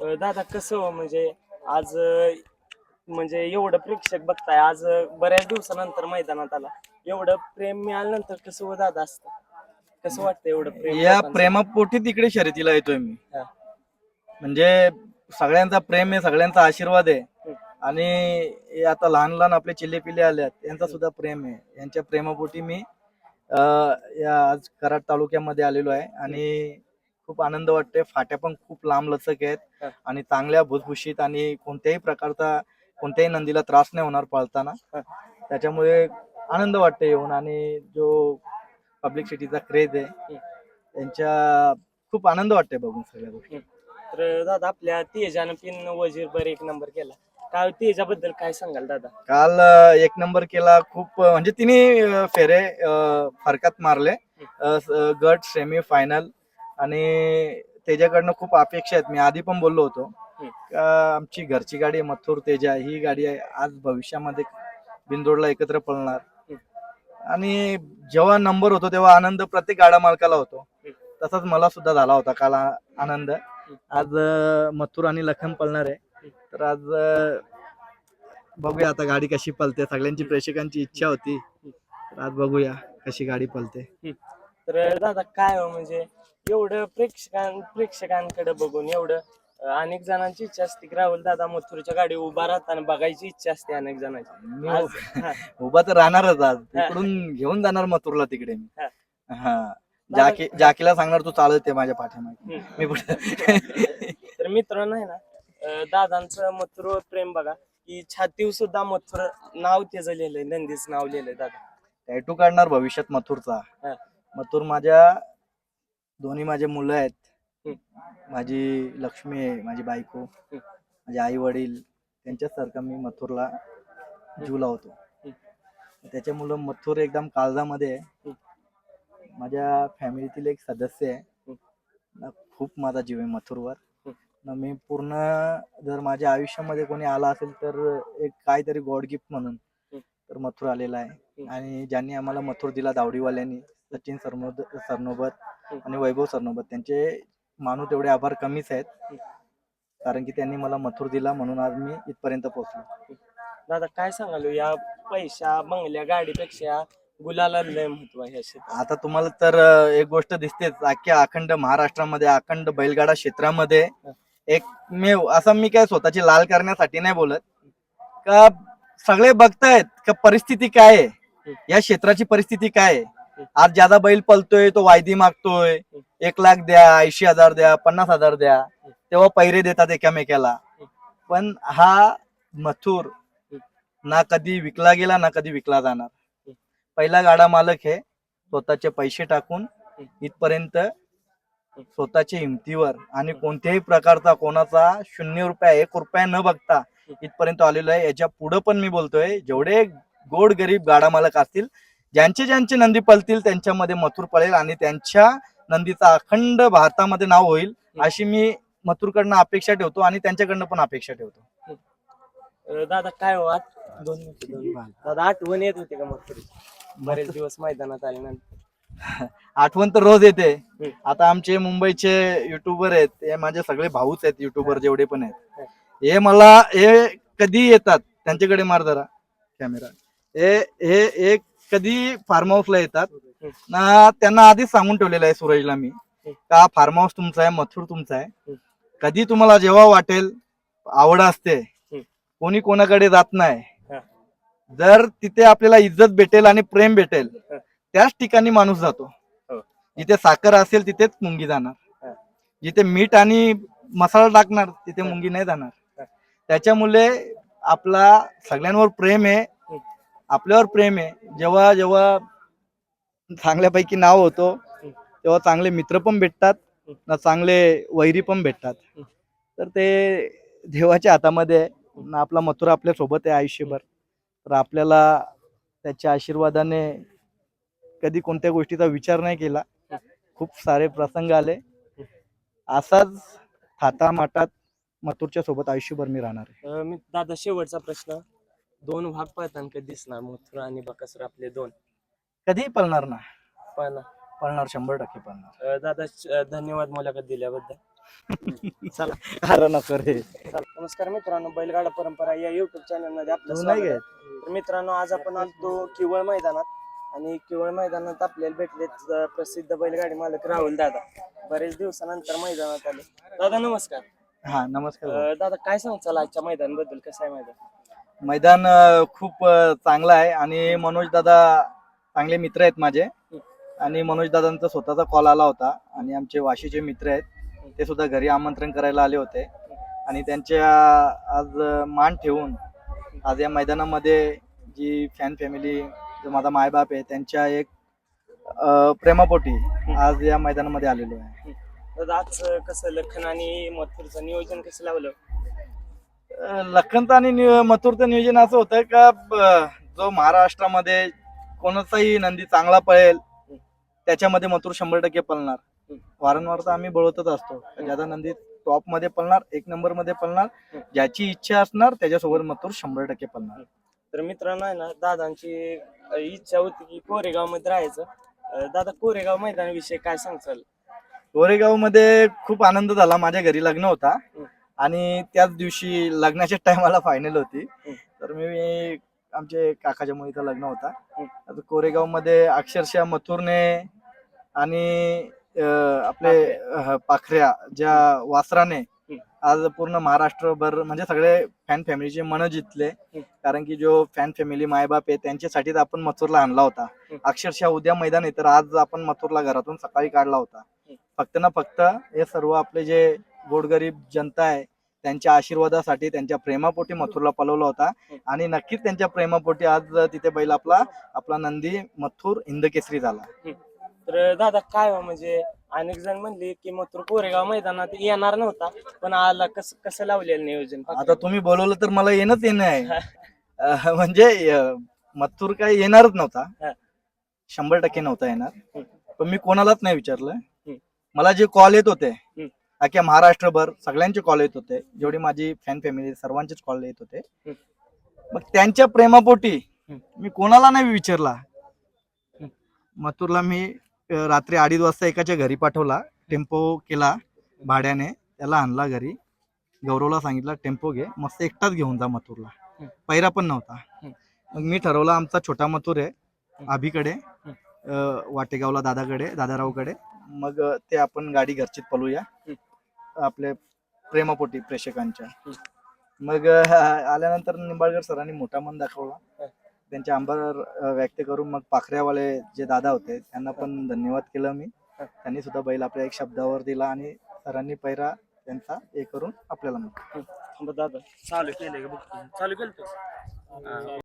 दादा कसं हो म्हणजे आज म्हणजे एवढं प्रेक्षक बघताय आज बऱ्याच दिवसानंतर मैदानात आला. एवढं प्रेम मिळाल्यानंतर कसं हो दादा असतं? कसं वाटतं एवढं प्रेम या लोकांचं? प्रेमापोटी तिकडे शर्यतीला येतोय मी. हा. म्हणजे सगळ्यांचा प्रेम आहे सगळ्यांचा आशीर्वाद आहे. हम्म. आणि हे आता लहान लहान आपले चिल्ले पिल्ले आल्यात यांचा सुद्धा प्रेम आहे. यांच्या प्रेमापोटी मी अं, या आज कराड तालुक्यामध्ये आलेलो आहे. आणि खूप आनंद वाटतोय. फाट्या पण खूप लांब लचक आहेत. आणि चांगल्या भुसभुशीत आणि कोणत्याही प्रकारचा कोणत्याही नंदीला त्रास नाही होणार पळताना. त्याच्यामुळे आनंद वाटते येऊन आणि जो पब्लिक सिटीचा क्रेज आहे त्यांच्या खूप आनंद वाटते बघून सगळ्या गोष्टी. तर दादा आपल्या तेजानं पिन वजीरभर एक नंबर केला. काय तेजाबद्दल काय सांगाल दादा? काल अं, एक नंबर केला. खूप अं, म्हणजे तिने अं, फेरे अं, फरकात मारले. अं, स- गट सेमी फायनल आणि त्याच्याकडनं खूप अपेक्षा आहेत. मी आधी पण बोललो होतो. आमची घरची गाडी आहे मथुर तेजा ही गाडी आहे. आज भविष्यामध्ये बिंदोडला एकत्र पळणार. आणि जेव्हा नंबर होतो तेव्हा आनंद प्रत्येक गाडा मालकाला होतो. तसाच मला सुद्धा झाला होता काल आनंद. आज मथुर आणि लखन पळणार आहे. तर आज बघूया आता गाडी कशी पलते सगळ्यांची प्रेक्षकांची इच्छा होती. तर आज बघूया कशी गाडी पलते तर दादा काय हो म्हणजे? एवढं प्रेक्षकां प्रेक्षकांकडे बघून एवढं अनेक जणांची इच्छा असते की राहुल दादा मथुरच्या गाडी उभा राहताना बघायची इच्छा असते अनेक जणांची. आज हा, उभा तर राहणारच आज. इकडून घेऊन जाणार मथुरला तिकडे मी. हा. जाकी जाकीला सांगणार तू चालत आहे माझ्या पाठीमागे. हम्म. मी पुढे तर मित्रांनो आहे ना अं, दादांचं मथुर प्रेम बघा. की छातीव सुद्धा मथुर नाव त्याचं लिहिलंय नंदीच नाव लिहिलंय दादा. टॅटू काढणार भविष्यात मथुरचा. हा. मथुर माझ्या दोन्ही माझे मुलं आहेत. माझी लक्ष्मी आहे माझी बायको माझे आई वडील त्यांच्यासारखं मी मथुरला जीव लावतो. त्याच्यामुळं मथुर एकदम काळजामध्ये आहे. माझ्या फॅमिलीतील एक सदस्य आहे. ना खूप माझा जीव आहे मथुरवर. ना मी पूर्ण जर माझ्या आयुष्यामध्ये कोणी आला असेल तर एक काहीतरी गॉड गिफ्ट म्हणून तर मथुर आलेला आहे. आणि ज्यांनी आम्हाला मथुर दिला दावडीवाल्यांनी सचिन सरनोद सरनोबत आणि वैभव सरनोबत त्यांचे मानू तेवढे आभार कमीच आहेत. कारण की त्यांनी मला मथुर दिला म्हणून आज मी इथपर्यंत पोहोचलो. दादा काय सांगाल हो, या पैशा बंगल्या गाडीपेक्षा गुलाला लय महत्त्व आहे क्षेत्रात. आता तुम्हाला तर अं, एक गोष्ट दिसतेच. अख्ख्या अखंड महाराष्ट्रामध्ये अखंड बैलगाडा क्षेत्रामध्ये एक मी असं मी काय स्वतःची लाल करण्यासाठी नाही बोलत. का सगळे बघतायत का परिस्थिती काय आहे? या क्षेत्राची परिस्थिती काय आहे? आज ज्यादा बैल पलतोय तो वायदी मागतोय. एक लाख द्या ऐंशी हजार द्या पन्नास हजार द्या. तेव्हा पैरे देतात एकामेकाला. पण हा मथुर ना कधी विकला गेला ना कधी विकला जाणार. पहिला गाडा मालक हे स्वतःचे पैसे टाकून इथपर्यंत स्वतःच्या हिमतीवर आणि कोणत्याही प्रकारचा कोणाचा शून्य रुपया एक रुपया न बघता इथपर्यंत आलेलो आहे. याच्यापुढे पण मी बोलतोय जेवढे गोड गरीब गाडा मालक असतील ज्यांचे ज्यांचे नंदी पळतील त्यांच्यामध्ये मथुर पळेल आणि त्यांच्या नंदीचा अखंड भारतामध्ये नाव होईल अशी मी मथुरकडनं अपेक्षा ठेवतो आणि त्यांच्याकडनं पण अपेक्षा ठेवतो. दादा काय हो आठ दोन मिनिटं, दोन मिनिटं. दादा आठवण येत होते का मथुर बरेच दिवस मैदानात आल्यानंतर. आठवण तर रोज येते. हम्म. आता आमचे मुंबईचे युट्यूबर आहेत हे माझे सगळे भाऊच आहेत युट्यूबर जेवढे पण आहेत. हे. मला हे कधी येतात? त्यांच्याकडे मार जरा कॅमेरा. हे हे एक कधी फार्म हाऊसला येतात ना त्यांना आधीच सांगून ठेवलेलं आहे सुरजला मी का फार्म हाऊस तुमचा आहे मथुर तुमचा आहे कधी तुम्हाला जेव्हा वाटेल आवड असते कोणी कोणाकडे जात नाही हा. जर तिथे आपल्याला इज्जत भेटेल आणि प्रेम भेटेल हा. त्याच ठिकाणी माणूस जातो हो. जिथे साखर असेल तिथेच मुंगी जाणार हा. जिथे मीठ आणि मसाला टाकणार तिथे हा. मुंगी नाही जाणार हा. त्याच्यामुळे आपला सगळ्यांवर प्रेम आहे. आपल्यावर प्रेम आहे. जेव्हा जेव्हा चांगल्यापैकी नाव होतो तेव्हा चांगले मित्र पण भेटतात ना चांगले वैरी पण भेटतात. तर ते देवाच्या हातामध्ये आहे ना आपला मथुरा आपल्यासोबत आहे आयुष्यभर. तर आपल्याला त्याच्या आशीर्वादाने कधी कोणत्या गोष्टीचा विचार नाही केला. खूप सारे प्रसंग आले. असाच थाटा माटात मथुरच्या सोबत आयुष्यभर मी राहणार आहे. मी दादा शेवटचा प्रश्न. दोन भाग पळताना कधी दिसणार मथुर आणि बकासूर आपले दोन. कधीही पळणार ना? पण पळणार शंभर टक्के पळणार. अं, दादा श- धन्यवाद मुलाखत दिल्याबद्दल. चला अरे नको रे. चला. नमस्कार मित्रांनो बैलगाडा परंपरा या युट्यूब चॅनलमध्ये आपलं तू नाही आहे. तर मित्रांनो आज आपण आलतो किवळ मैदानात. आणि किवळ मैदानात आपल्याला भेटलेत अं, प्रसिद्ध बैलगाडी मालक राहुल दादा. बरेच दिवसानंतर मैदानात आले. दादा नमस्कार. हा नमस्कार. अं, दादा काय सांगचाल आजच्या मैदानाबद्दल? कसं आहे मैदान? मैदान खूप चांगलं आहे. आणि मनोज दादा चांगले मित्र आहेत माझे. आणि मनोज दादांचा स्वतःचा कॉल आला होता. आणि आमचे वाशीचे मित्र आहेत. ते सुद्धा घरी आमंत्रण करायला आले होते. आणि त्यांच्या आज मान ठेवून आज या मैदानामध्ये जी फॅन फॅमिली जो माझा मायबाप आहे त्यांच्या एक प्रेमापोटी आज या मैदानामध्ये आलेलो आहे. आज कसं लखन आणि मथुरचं नियोजन कसं लावलं? अं, लखनचं आणि मथुरचं नियोजन असं होतं का जो महाराष्ट्रामध्ये कोणाचाही नंदी चांगला पळेल त्याच्यामध्ये मथुर शंभर टक्के पळणार. वारंवार तर आम्ही बळवतच असतो. ज्यादा नंदी टॉपमध्ये पळणार एक नंबरमध्ये पळणार ज्याची इच्छा असणार त्याच्यासोबत मथुर शंभर टक्के पळणार. तर मित्रांनो आहे ना दादांची इच्छा होती की कोरेगावमध्ये राहायचं दादा कोरेगाव मैदानाविषयी काय सांगचाल गोरेगावमध्ये खूप आनंद झाला. माझ्या घरी लग्न होता. आणि त्याच दिवशी लग्नाच्या टायमाला फायनल होती. तर मी आमचे काकाच्या मुलीचं लग्न होता. कोरेगावमध्ये अक्षरशः मथुरने आणि आपले पाखऱ्या. ज्या वासराने आज पूर्ण महाराष्ट्रभर म्हणजे सगळे फॅन फॅमिलीचे मन जिंकले कारण की जो फॅन फॅमिली मायबाप आहे त्यांच्यासाठीच आपण मथुरला आणला होता. अक्षरशः उद्या मैदान आहे तर आज आपण मथुरला घरातून सकाळी काढला होता. फक्त ना फक्त हे सर्व आपले जे गोडगरीब जनता आहे त्यांच्या आशीर्वादासाठी त्यांच्या प्रेमापोटी मथुरला पलवला होता. आणि नक्कीच त्यांच्या प्रेमापोटी आज तिथे बैल आपला आपला नंदी मथुर हिंदकेसरी झाला. तर दादा काय हो म्हणजे अनेक जण म्हणले की मथुर कोरेगाव मैदानात येणार नव्हता पण आला कसं कसं लावलेलं नियोजन? आता तुम्ही बोलवलं तर मला येणंच येणं आहे. म्हणजे मथुर काय येणारच नव्हता. हा. शंभर टक्के नव्हता येणार. पण मी कोणालाच नाही विचारलं. मला जे कॉल येत होते अख्ख्या महाराष्ट्रभर सगळ्यांचे कॉल येत होते. जेवढी माझी फॅन फॅमिली सर्वांचेच कॉल येत होते. मग त्यांच्या प्रेमापोटी मी कोणाला नाही विचारला. मथुरला मी रात्री अडीच वाजता एकाच्या घरी पाठवला. टेम्पो केला भाड्याने. त्याला आणला घरी. गौरवला सांगितलं टेम्पो घे. मस्त एकटाच घेऊन जा मथुरला. पैरा पण नव्हता. मग मी ठरवलं आमचा छोटा मथुर आहे. आभीकडे वाटेगावला दादाकडे दादारावकडे. मग ते आपण गाडी घरचीच पळूया आपले प्रेमापोटी प्रेक्षकांच्या. मग आल्यानंतर निंबाळकर सरांनी मोठा मन दाखवला. त्यांचे आभार अं, व्यक्त करून मग पाखऱ्यावाले जे दादा होते त्यांना पण धन्यवाद केलं मी. त्यांनी सुद्धा बैल आपल्या एक शब्दावर दिला आणि सरांनी पैरा त्यांचा हे करून आपल्याला मग दादा. चालू केले चालू केलं